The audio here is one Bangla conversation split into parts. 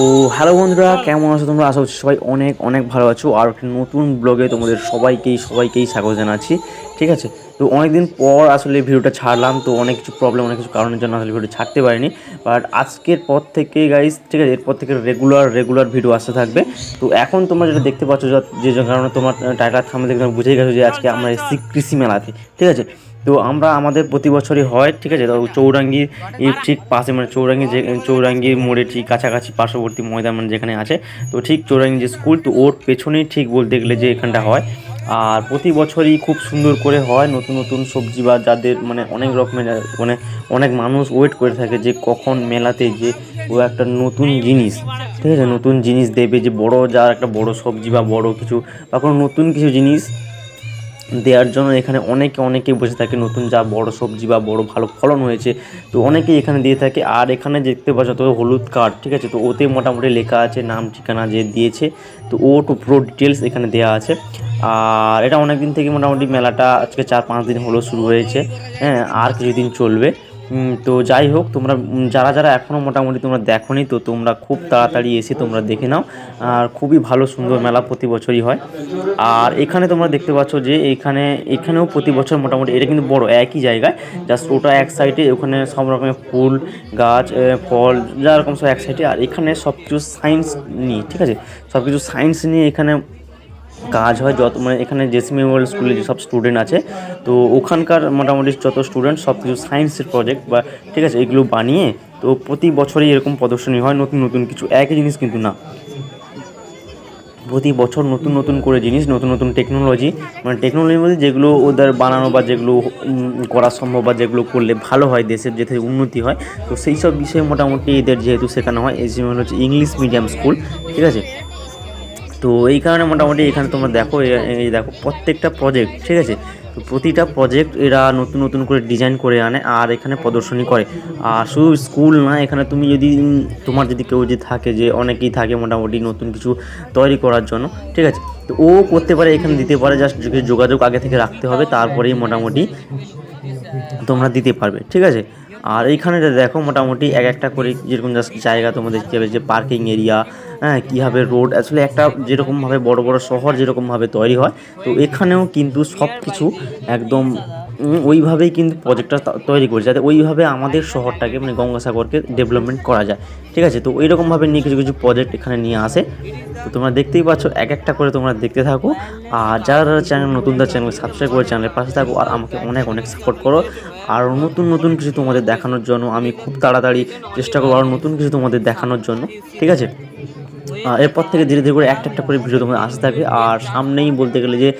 তো হ্যালো বন্ধুরা, কেমন আছো তোমরা? আশা করছি সবাই অনেক অনেক ভালো আছো। আর একটা নতুন ব্লগে তোমাদের সবাইকেই সবাইকেই স্বাগত জানাচ্ছি, ঠিক আছে? তো অনেকদিন পর আসলে ভিডিওটা ছাড়লাম, তো অনেক কিছু প্রবলেম অনেক কিছু কারণের জন্য আসলে ভিডিও ছাড়তে পারিনি। বাট আজকের পর থেকে গাইস ঠিক আছে? এরপর থেকে রেগুলার রেগুলার ভিডিও আসতে থাকবে। তো এখন তোমরা যেটা দেখতে পাচ্ছ, যা- কারণে তোমার টাইটার থামে দেখে বুঝেই গেছো যে আজকে আমরা এসেছি কৃষি মেলাতে, ঠিক আছে? তো আমরা আমাদের প্রতি বছরই হয়, ঠিক আছে? তো চৌরাঙ্গির ঠিক পাশে মানে চৌরাঙ্গি যে চৌরাঙ্গির মোড়ে ঠিক কাছাকাছি পার্শ্ববর্তী ময়দান মানে যেখানে আছে, তো ঠিক চৌরাঙ্গি যে স্কুল তো ওর পেছনেই ঠিক বলতে গেলে যে এখানটা হয়। আর প্রতি বছরই খুব সুন্দর করে হয়, নতুন নতুন সবজি বা যাদের মানে অনেক রকমের মানে অনেক মানুষ ওয়েট করে থাকে যে কখন মেলাতে যে ও একটা নতুন জিনিস, ঠিক আছে? নতুন জিনিস দেবে যে বড় যার একটা বড় সবজি বা বড় কিছু বা কোনো নতুন কিছু জিনিস দেওয়ার জন্য এখানে অনেকে অনেকে বসে থাকে। নতুন যা বড় সবজি বা বড় ভালো ফলন হয়েছে, তো অনেকেই এখানে দিয়ে থাকে। আর এখানে দেখতে পাচ্ছ তো হলুদ কার্ড, ঠিক আছে? তো ওতে মোটামুটি লেখা আছে, নাম, ঠিকানা যে দিয়েছে, তো ও টু পুরো ডিটেলস এখানে দেওয়া আছে। আর এটা অনেক দিন থেকে মোটামুটি মেলাটা আজকে চার পাঁচ দিন হলো শুরু হয়েছে। হ্যাঁ আর কিছুদিন চলবে। তো যাই হোক, তোমরা যারা যারা এখনও মোটামুটি তোমরা দেখোনি, তো তোমরা খুব তাড়াতাড়ি এসে তোমরা দেখে নাও। আর খুবই ভালো, সুন্দর মেলা প্রতি বছরই হয়। আর এখানে তোমরা দেখতে পাচ্ছ যে এখানে, এখানেও প্রতি বছর মোটামুটি, এটা কিন্তু বড়, একই জায়গায়। জাস্ট ওটা এক সাইডে, ওখানে সব রকমের ফুল, গাছ ফল, যা রকম সব এক সাইডে। আর এখানে সব কিছু সায়েন্স নিয়ে, ঠিক আছে? সব কিছু সায়েন্স নিয়ে এখানে কাজ হয় যত মানে এখানে জেসি মেমোরিয়াল স্কুলে যেসব স্টুডেন্ট আছে, তো ওখানকার মোটামুটি যত স্টুডেন্ট সব কিছু সায়েন্সের প্রজেক্ট বা ঠিক আছে, এগুলো বানিয়ে তো প্রতি বছরই এরকম প্রদর্শনী হয়, নতুন নতুন কিছু, একই জিনিস কিন্তু না। প্রতি বছর নতুন নতুন করে জিনিস, নতুন নতুন টেকনোলজি মানে টেকনোলজি বলতে যেগুলো ওদের বানানো বা যেগুলো করা সম্ভব বা যেগুলো করলে ভালো হয়, দেশের যেতে উন্নতি হয়, তো সেই সব বিষয়ে মোটামুটি এদের যেহেতু শেখানো হয়, এই হচ্ছে ইংলিশ মিডিয়াম স্কুল ঠিক আছে? তো এই কারণে মোটামুটি এখানে তোমরা দেখো এই দেখো প্রত্যেকটা প্রজেক্ট ঠিক আছে? তো প্রতিটা প্রজেক্ট এরা নতুন নতুন করে ডিজাইন করে আনে আর এখানে প্রদর্শনী করে। আর শুধু স্কুল না, এখানে তুমি যদি, তোমার যদি কেউ যদি থাকে যে অনেকেই থাকে মোটামুটি নতুন কিছু তৈরি করার জন্য, ঠিক আছে? তো ও করতে পারে, এখানে দিতে পারে জাস্ট যোগাযোগ আগে থেকে রাখতে হবে, তারপরেই মোটামুটি তোমরা দিতে পারবে, ঠিক আছে? আর এইখানে দেখো মোটামুটি এক একটা করে যেরকম জাস্ট জায়গা তোমাদের কী হবে, যে পার্কিং এরিয়া হ্যাঁ কীভাবে রোড আসলে একটা যেরকমভাবে বড় বড় শহর যেরকমভাবে তৈরি হয়, তো এখানেও কিন্তু সব কিছু একদম ওইভাবেই কিন্তু প্রজেক্টটা তৈরি করেছে। যাতে ওইভাবে আমাদের শহরটাকে মানে গঙ্গাসাগরকে ডেভেলপমেন্ট করা যায়। ঠিক আছে? তো ওইরকমভাবে নিয়ে কিছু কিছু প্রজেক্ট এখানে নিয়ে আসে। তো তোমরা দেখতেই পাচ্ছ, এক একটা করে তোমরা দেখতে থাকো। আর যারা যারা চ্যানেল নতুন, তার চ্যানেল সাবস্ক্রাইব করে চ্যানেলের পাশে থাকো। আর আমাকে অনেক অনেক সাপোর্ট করো। আর নতুন নতুন কিছু তোমাদের দেখানোর জন্য আমি খুব তাড়াতাড়ি চেষ্টা করব আরও নতুন কিছু তোমাদের দেখানোর জন্য, ঠিক আছে? এরপর থেকে ধীরে ধীরে করে একটা একটা করে ভিডিও তোমাদের আসতে থাকবে। আর সামনেই বলতে গেলে যে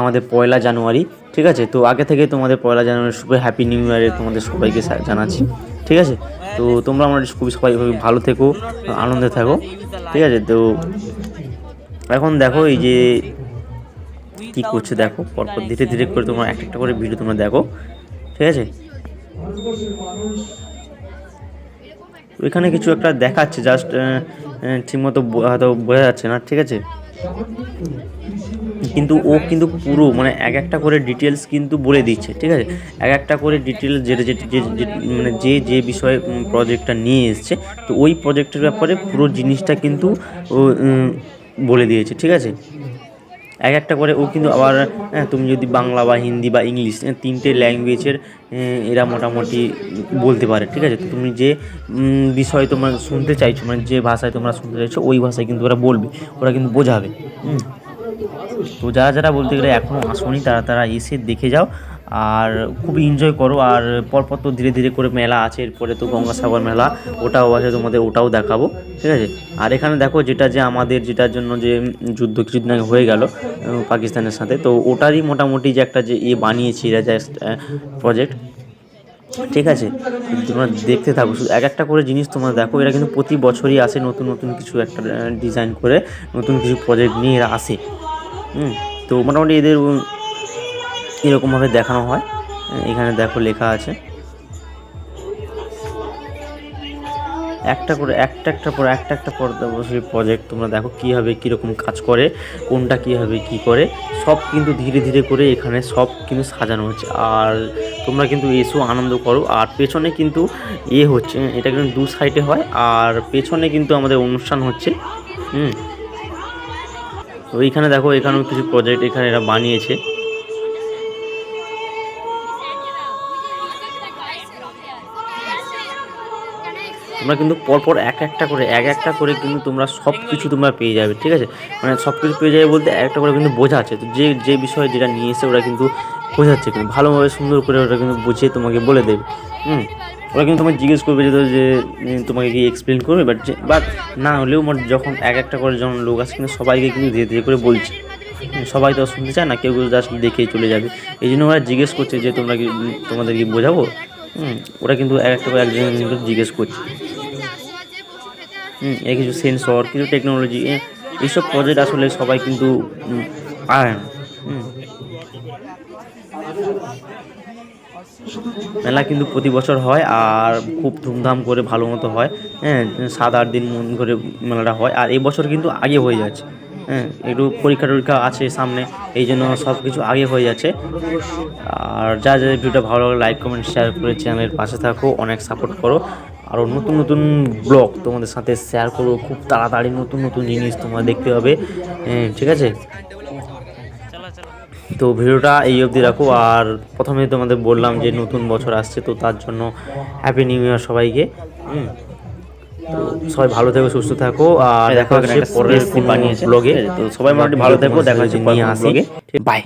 আমাদের পয়লা জানুয়ারি, ঠিক আছে? তো আগে থেকে তোমাদের পয়লা জানুয়ারি শুভ হ্যাপি নিউ ইয়ারে তোমাদের সবাইকে জানাচ্ছি, ঠিক আছে? তো তোমরা আমার খুবই সবাই ভালো থেকো, আনন্দে থাকো, ঠিক আছে? তো এখন দেখো এই যে কী করছে দেখো, পরপর ধীরে ধীরে করে তোমার একটা একটা করে ভিডিও তোমরা দেখো, ঠিক আছে? এখানে কিছু একটা দেখাচ্ছে জাস্ট ঠিকমতো হয়তো বোঝা যাচ্ছে না, ঠিক আছে? কিন্তু ও কিন্তু পুরো মানে এক একটা করে ডিটেলস কিন্তু বলে দিচ্ছে, ঠিক আছে? এক একটা করে ডিটেলস যেটা যে- মানে যে যে বিষয়ে প্রজেক্টটা নিয়ে এসছে, তো ওই প্রজেক্টের ব্যাপারে পুরো জিনিসটা কিন্তু ও বলে দিয়েছে, ঠিক আছে? এক একটা করে ও কিন্তু আবার হ্যাঁ তুমি যদি বাংলা বা হিন্দি বা ইংলিশ হ্যাঁ, তিনটে ল্যাঙ্গুয়েজের এরা মোটামুটি বলতে পারে ঠিক আছে তো তুমি যে বিষয় তোমরা শুনতে চাইছো মানে যে ভাষায় তোমরা শুনতে চাইছো ওই ভাষায় কিন্তু ওরা বলবে ওরা কিন্তু বোঝাবে। তো যারা যারা বলতে গেলে এখনও আসনি তারা তারা এসে দেখে যাও আর খুব এনজয় করো। আর পরপর তো ধীরে ধীরে করে মেলা আছে, এরপরে তো গঙ্গাসাগর মেলা, ওটাও আছে, তোমাদের ওটাও দেখাবো, ঠিক আছে? আর এখানে দেখো যেটা যে আমাদের, যেটার জন্য যে যুদ্ধ কিছুদিন আগে হয়ে গেল পাকিস্তানের সাথে, তো ওটারই মোটামুটি যে একটা যে ইয়ে বানিয়েছি, এরা জাস্ট প্রজেক্ট ঠিক আছে? তোমরা দেখতে থাকো, শুধু এক একটা করে জিনিস তোমরা দেখো, এরা কিন্তু প্রতি বছরই আসে নতুন নতুন কিছু একটা ডিজাইন করে, নতুন কিছু প্রজেক্ট নিয়ে এরা আসে, হুম? তো মোটামুটি এদের এরকমভাবে দেখানো হয়। এখানে দেখো লেখা আছে। একটা করে, একটা একটা পর, একটা একটা পর প্রজেক্ট তোমরা দেখো কীভাবে, কীরকম কাজ করে, কোনটা কীভাবে, কী করে। সব কিন্তু ধীরে ধীরে করে এখানে সব কিন্তু সাজানো হচ্ছে। আর তোমরা কিন্তু এসো, আনন্দ করো। আর পেছনে কিন্তু এ হচ্ছে, এটা কিন্তু দু সাইডে হয়। আর পেছনে কিন্তু আমাদের অনুষ্ঠান হচ্ছে, হুম। তো এইখানে দেখো, এখানেও কিছু প্রজেক্ট এখানে এরা বানিয়েছে। তোমরা কিন্তু পরপর এক একটা করে, এক একটা করে কিন্তু তোমরা সব কিছু তোমরা পেয়ে যাবে, ঠিক আছে? মানে সব কিছু পেয়ে যাবে বলতে একটা করে কিন্তু বোঝা আছে। তো যে যে বিষয়ে যেটা নিয়ে এসে ওরা কিন্তু বোঝাচ্ছে কিন্তু, ভালোভাবে সুন্দর করে ওরা কিন্তু বুঝিয়ে তোমাকে বলে দেবে, হুম? ওরা কিন্তু তোমাকে জিজ্ঞেস করবে যে যে তোমাকে কি এক্সপ্লেন করবে বাট যে বাট না হলেও মানে যখন এক একটা করে যখন লোক আসে কিন্তু সবাইকে কিন্তু ধীরে ধীরে করে বলছে সবাই তো শুনতে চায় না, কেউ কেউ জাস্ট দেখেই চলে যাবে। এই জন্য ওরা জিজ্ঞেস করছে যে, তোমরা কি তোমাদের কি বোঝাবো? হুম? ওরা কিন্তু এক একটা করে একজন জিজ্ঞেস করছে। কিছু সেন্সর কিছু টেকনোলজি এইসব প্রজেক্ট আসলে সবাই কিন্তু পায় না। মেলা কিন্তু প্রতি বছর হয় আর খুব ধুমধাম করে ভালো মতো হয়। হ্যাঁ সাত আট দিন মন করে মেলাটা হয় আর এই বছর কিন্তু আগে হয়ে যাচ্ছে। হ্যাঁ একটু পরীক্ষা টরীক্ষা আছে সামনে, এই জন্য সব কিছু আগে হয়ে যাচ্ছে। আর যা যা ভিডিওটা ভালো লাগে লাইক কমেন্ট শেয়ার করে চ্যানেলের পাশে থাকো, অনেক সাপোর্ট করো। আরও নতুন নতুন ব্লগ তোমাদের সাথে শেয়ার করো খুব তাড়াতাড়ি নতুন নতুন জিনিস তোমরা দেখতে হবে হ্যাঁ, ঠিক আছে? তো ভিডিওটা এই অবধি রাখো। আর প্রথমে তোমাদের বললাম যে নতুন বছর আসছে তো তার জন্য হ্যাপি নিউ ইয়ার সবাইকে। হুম। তো সবাই ভালো থেকো সুস্থ থাকো। আর দেখা হচ্ছে পরের ব্লগে তো সবাই মোটামুটি ভালো থেকো দেখা হচ্ছে নিয়ে আসি। বাই